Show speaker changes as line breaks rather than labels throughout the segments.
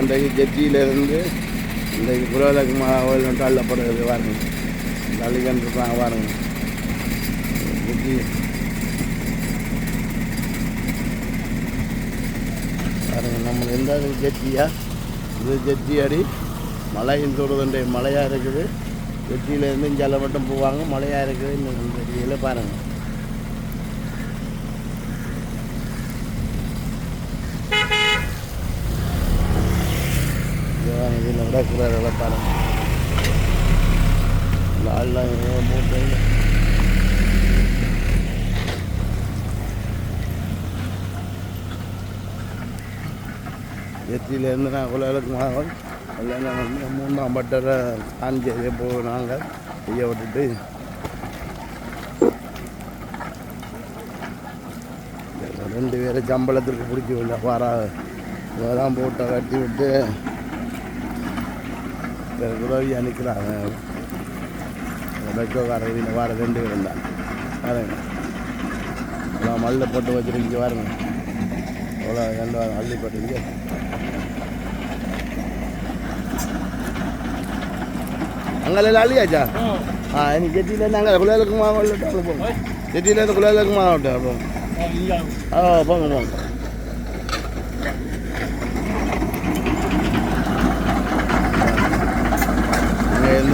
அந்த இன்றைக்கு ஜெட்டியிலேருந்து இன்றைக்கு புரோலக்கு கோயில் தள்ளப்படுறது பாருங்கள் தள்ளிக்கிட்டு இருப்பாங்க பாருங்க ஜெட்டி பாருங்க நம்ம எந்த ஜட்ஜியா இது ஜட்ஜி அடி. மலையின் சொல்கிறது மலையாக இருக்குது. வெற்றியிலேருந்து இங்கே மட்டும் போவாங்க. மலையாக இருக்குது. இந்த ஜெட்டியில் பாருங்கள். இதுதான் இதில் விடக்கூடாது பாருங்க இந்த ஆள்லாம் மூட்டை எத்தியிலேருந்து நான் உலகளுக்கு மாதம் இல்லைன்னா வந்து மூணாம் பட்டரை காஞ்சி போனாங்க செய்ய விட்டுட்டு ரெண்டு பேரை சம்பளத்துக்கு பிடிச்சி விடல வாரா தான் போட்டை கட்டி விட்டு பிறகு உதவியாக நிற்கிறாங்க பெட்ரோக்கார வீட்டில் வார ரெண்டு பேரும் தான் பாருங்க. அவ்வளோ மல்ல போட்டு வச்சுருக்கீங்க பாருங்க. அவ்வளோ ரெண்டு வாரம் அள்ளி போட்டுங்க அங்கே அள்ளியாச்சா? ஆ எனக்கு ஜெட்டியிலேருந்து அங்கே குலையிலுக்கு மாவட்டம் போங்க. ஜெட்டியிலேருந்து குலையிலுக்கு மாவட்டம் போங்க ஆ போங்க போங்க.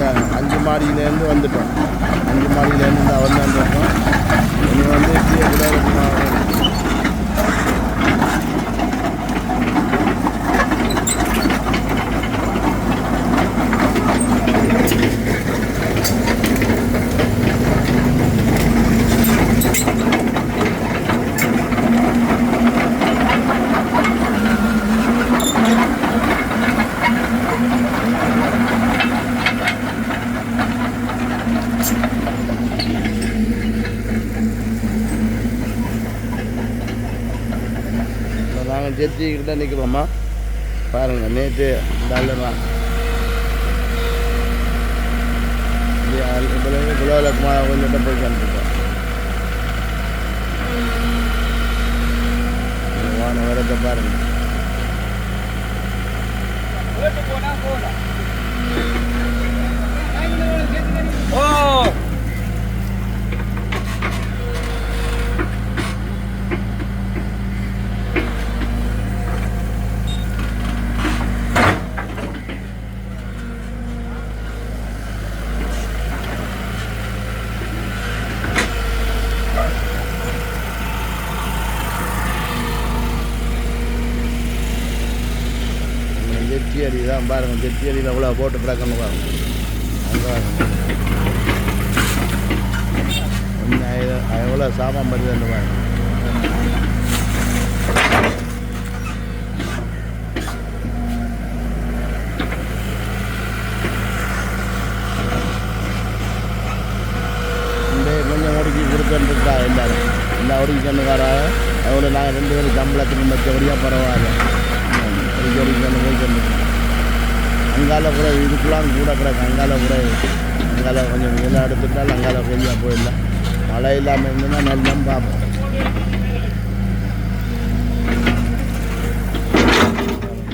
இங்கேருந்து அஞ்சு மாடியிலேருந்து வந்துட்டோம். அஞ்சு மாடியிலேருந்து தான் வந்து வந்துட்டோம் இனி வந்து கீழே நாங்கள் ஜெர்ஜிக்கிட்ட நிற்கிறோமா பாருங்கள் நேற்று டாலரா குலோலக்குமா கொஞ்சம் போய் கண்டுட்டோம் வான வரத்தை பாருங்க.
ஓ
ஜெட்டி அடி தான் பாருங்க ஜெட்டி அடியில் அவ்வளோ போட்டு பிறக்கணும் பாருங்க. அங்கே பாருங்க எவ்வளோ- சாமான் வருதுன்னு பாருங்க. இந்த கொஞ்சம் ஒடுக்கி கொடுத்துருக்கா எல்லாரும்? எல்லா ஒடுக்கி கண்ணுக்காராக எவ்வளோ நாங்கள் ரெண்டு பேரும் சம்பளத்துக்கு மற்றபடியாக பரவாயில்ல. ஒடுக்கி போய் கண்டு அங்கால கூட இதுக்குலாம் கூட கிடக்கு அங்கால கூட அங்கால கொஞ்சம் வெயிலாக எடுத்துட்டால் அங்கால கொஞ்சம் போயிடலாம் மழை இல்லாமல் இருந்ததுன்னா நல்லா பார்ப்போம்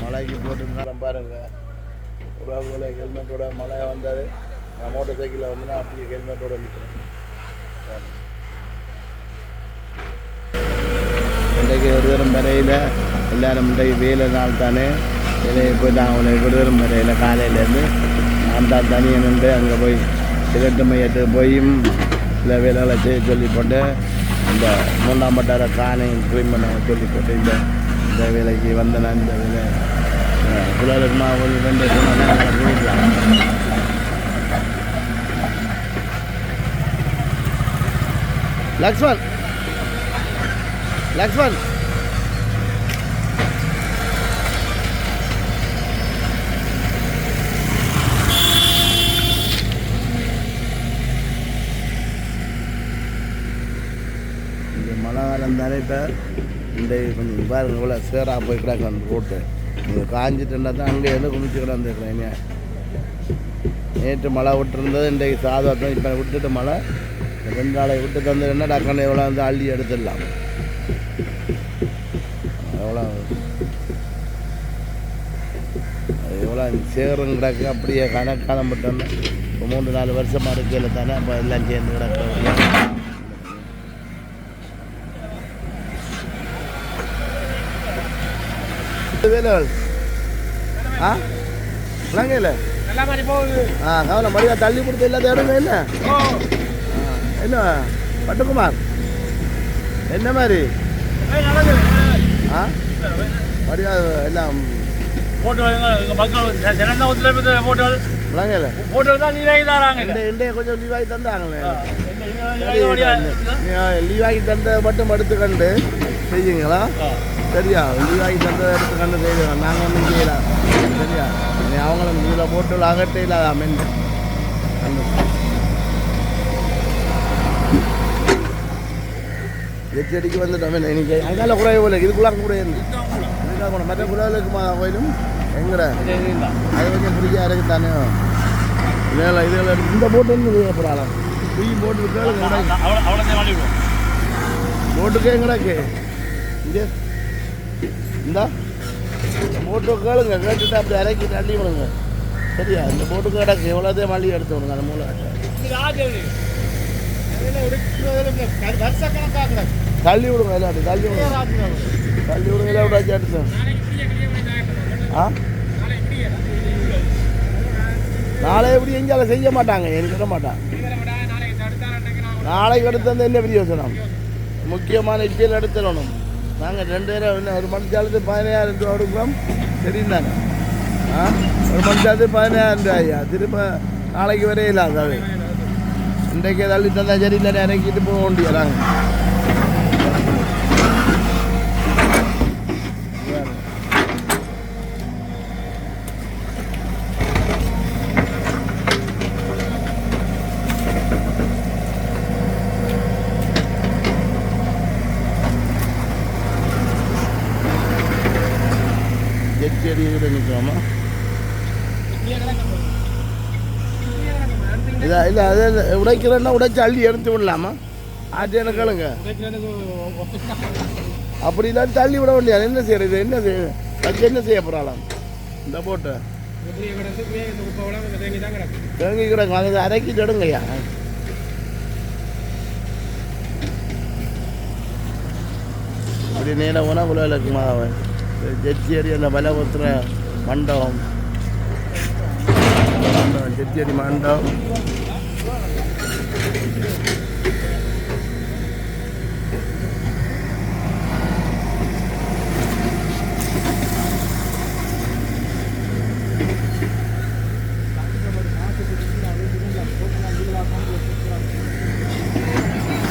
மழைக்கு போட்டுருந்தாலும் பாருங்க உறவுகளை ஹெல்மெட்டோட மழை வந்தாரு நான் மோட்டர் சைக்கிளில் வந்து அப்படியே ஹெல்மெட்டோட நிற்கிறேன் இன்றைக்கு ஒரு தரம் வரையில் எல்லாரும் இன்றைக்கு வேலை நாள் தானே வேலையை போய் நான் அவனை ஒரு தரம் வரையில் காலையிலேருந்து நான் தான் தனியாக நின்று அங்கே போய் சிகரெட்டு மையத்துக்கு போயும் சில வேலைகளை செய்ய சொல்லி போட்டு இந்த மூன்றாம் பட்டார கானை க்ளீன் பண்ண சொல்லி போட்டு இந்த இந்த வேலைக்கு வந்தேன். இந்த வேலை குலாலுமா ஒரு ரெண்டு சொன்னால் லக்ஷ்மண் லக்ஷ்மண் இங்கே நிறைய பேர் இப்போ இந்த கொஞ்சம் பாருங்க இவ்வளோ சேராக போய் கிடக்கு அந்த ரோட்டு நீங்கள் காஞ்சிட்டுன்னா தான் அங்கே இருந்து குளிச்சு கிடந்துருக்குறேன் நேற்று மழை விட்டுருந்தது இன்றைக்கு சாதம் இப்போ விட்டுட்டு மழை. ரெண்டு நாளை விட்டு தந்துருன்னா டக்குன்னு எவ்வளோ வந்து அள்ளி எடுத்துடலாம். எவ்வளோ எவ்வளோ சேரும் கிடக்கு அப்படியே கணக்காலம் மட்டும் இப்போ மூன்று நாலு வருஷமாக இருக்கையில் தானே அப்போ எல்லாம் சேர்ந்து கிடக்கு. வேலைகள் ஆ?
மாதிரி போகுது
ஆ கவனம் மடியா தள்ளி கொடுத்து எல்லாத்தையும் எடுங்க என்ன? என்ன பட்டுக்குமார்? என்ன மாதிரி. ஆ? மடியா எல்லாம்
போட்டு போட்டு தான் நீ வாங்கி தராங்க
இந்த இண்டைய கொஞ்சம் லீவாகி தந்தாங்களே. லீவாகி தந்த மட்டும் எடுத்துக்கண்டு செய்யுங்களா. சரியா லீவாகி தந்ததை எடுத்துக்கண்டு செய்யுங்க நாங்கள் ஒன்றும் செய்யலாம் சரியா. நீ அவங்களும் இதில் போட்டு அகட்டே இல்லாத மென் எச்சடிக்கு வந்துட்டோம் இன்னைக்கு? அதனால குறைய போல இதுக்குள்ள கூட இதுக்காக கூட மற்ற குழந்தைக்கு கோயிலும் எங்கட? அது கொஞ்சம் ஃப்ரீயாக இருக்கு தானே இதில் இதில் இந்த போட்டு வந்து அப்புறம் ஃப்ரீ போட்டு
வாங்கிடுவோம்
போட்டுக்கே கிடக்கு இங்கே. இந்தா. போட்டு கேளுங்க. கேட்டுட்டு அப்படி இறக்கி தள்ளி விடுங்க. சரியா? இந்த போட்டு கிடக்கு. எவ்வளோதே மல்லி எடுத்து விடுங்க. அந்த மூளை. தள்ளி விடுங்க எல்லாத்தையும். தள்ளி விடுங்க. தள்ளி விடுங்க. விடாச்சு எடுத்து. ஆ? நாளை எப்படி எங்கேயால செய்ய மாட்டாங்க. எனக்கு மாட்டாங்க. நாளைக்கு எடுத்து வந்து என்ன பிரயோசனம்? முக்கியமான இப்பியல் எடுத்துடணும். நாங்கள் ரெண்டு பேரும் என்ன ஒரு மனுஷாலுக்கு பதினாயிரம் ரூபா கொடுக்குறோம். தெரியும் தானே ஆ? ஒரு மனுஷாலுக்கு பதினாயிரம் ரூபாயா? திரும்ப நாளைக்கு வரையில அதாவது. இன்றைக்கு தள்ளி தந்தால் சரி தானே இறக்கிட்டு போக வேண்டியதாங்க ஜெட்டி அடிக்கிட்ட நிற்கிறோமா இல்லை இல்லை அது உடைக்கிறேன்னா உடைச்சி அள்ளி எடுத்து விடலாமா? ஆச்சு எனக்கு கேளுங்க. அப்படி இல்லாட்டி தள்ளி விட வேண்டியது. என்ன செய்யறது? என்ன செய்ய அதுக்கு என்ன செய்ய போகிறாளாம் இந்த போட்டு. தேங்கி கிடக்கு அதை அரைக்கிட்டு எடுங்கய்யா. அப்படி நேர உணவுல இருக்குமா அவன்? ஜெட்டியடி அந்த பலபுத்திர மண்டபம். மண்டபம் ஜெட்டியடி மண்டபம்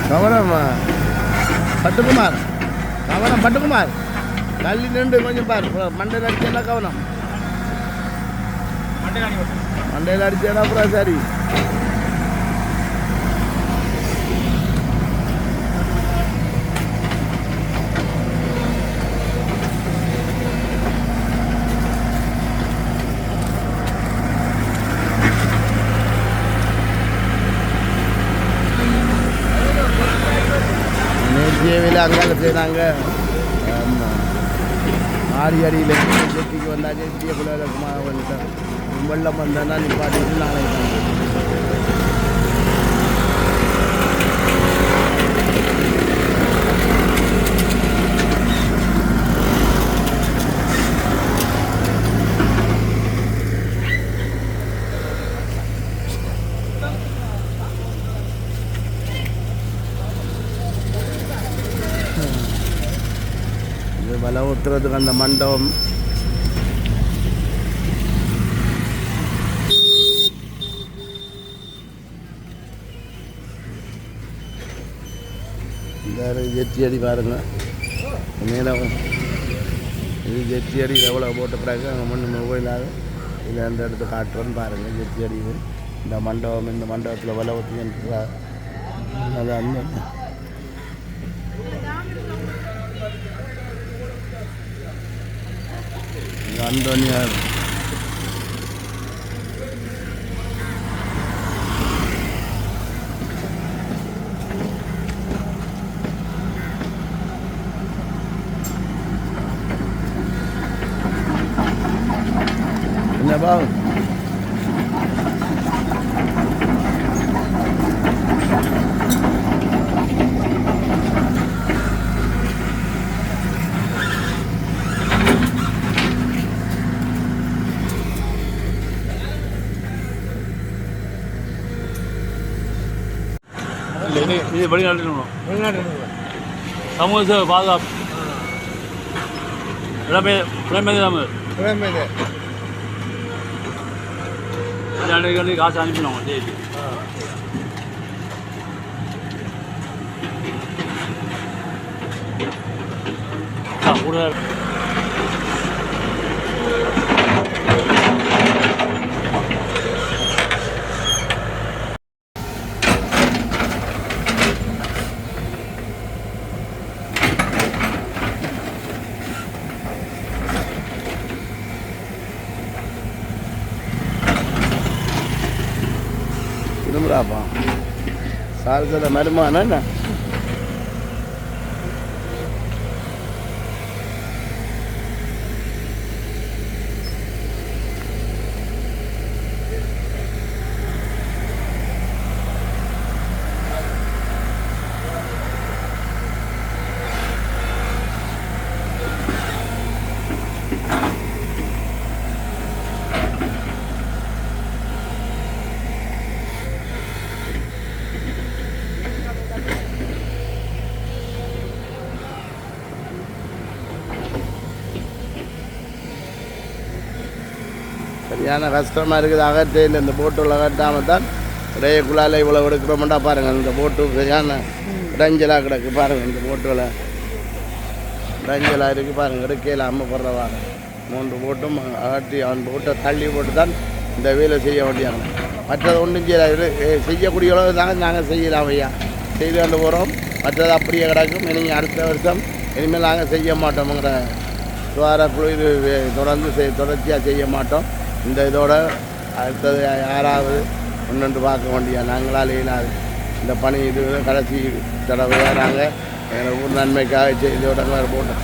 கவனம்மா பட்டுக்குமார் கவனம் பட்டுக்குமார் தள்ளி நின்று கொஞ்சம் பார் மண்டையில் அடிச்சேன்னா கவனம் மண்டையில் அடிச்சேன்னா அப்புறம் சரி நேர்த்தியவில் அங்கால செய்கிறாங்க ஆமாம் ஆடி அடியில் ஜெட்டிக்கு வந்தாச்சு இப்படியே குலகுமா வந்துட்டேன் வெள்ளம் வந்தேன்னா நிப்பாட்டிட்டு நாளைக்கு இது வலை ஊத்துறதுக்கு அந்த மண்டபம். இந்த அடி பாருங்க. மேலே இது ஜெத்தி அடி எவ்வளோ போட்ட பிறகு அங்கே மண் மொபைலாக இதில் அந்த இடத்த காட்டுறோன்னு பாருங்கள் ஜெத்தி அடி. இந்த மண்டபம் இந்த மண்டபத்தில் வலை ஊற்றி அது அந்த அந்தோனியார். என்னப்பா
இது வெளிநாட்டு சமூக சேவை பாதுகாப்பு நம்ம அன்றைக்கு காசு அனுப்பிடுவோம் டெய்லி கூட
સારું તો તમારે માનો ને? சரியான கஷ்டமாக இருக்குது. அகற்றையில் இந்த போட்டுள்ள அகட்டாமல் தான் இடையக்குள்ளால் இவ்வளோ எடுக்கிறோம்டா பாருங்கள் இந்த போட்டு சரியான இடைஞ்சலாக கிடக்கு பாருங்கள் இந்த போட்டில் இடைஞ்சலாக இருக்குது பாருங்கள் எடுக்கையில் அம்மப்படுறவா மூன்று போட்டும் அகற்றி அவன் போட்டை தள்ளி போட்டு தான் இந்த வேலை செய்ய வேண்டியாங்க மற்றது ஒன்றும் செய்யல. செய்யக்கூடிய அளவு தாங்க நாங்கள் செய்யலாம் ஐயா. செய்து கொண்டு போகிறோம் மற்றது அப்படியே கிடக்கும். இனி அடுத்த வருஷம் இனிமேல் நாங்கள் செய்ய மாட்டோம்ங்கிற சுவார குழு இது தொடர்ந்து செய் தொடர்ச்சியாக செய்ய மாட்டோம். இந்த இதோட அடுத்தது யாராவது ஒன்று பார்க்க வேண்டிய நாங்களால் இயலாது. இந்த பணி இது கடைசி தடவையாக நாங்கள் எங்கள் ஊர் நன்மைக்காக செய்தோட வேறு போட்டோம்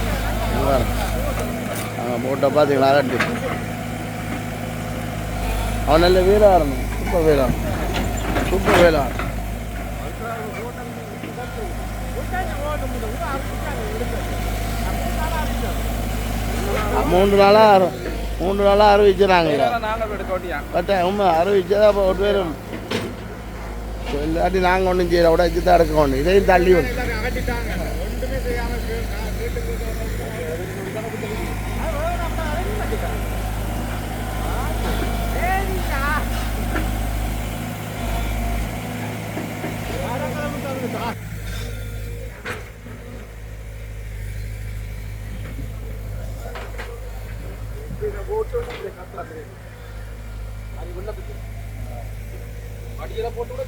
நாங்கள் போட்டோ பார்த்தீங்களா கட்டி அவன் நல்ல வீராரன் சூப்பர் வீரான் சூப்பர் வீரான் மூன்று நாளாக மூன்று நாளாக அறிவிச்சுறாங்க பட் உண்மை அறிவிச்சதா அப்போ ஒரு பேரும். இல்லாட்டி நாங்கள் ஒன்றும் செய்யல உடச்சி தான் எடுக்க ஒன்று இதையும் தள்ளி போட்டு வந்து காத்துல தெரியும் அது உள்ள பத்தி
அடியெல்லாம் போட்டு கூட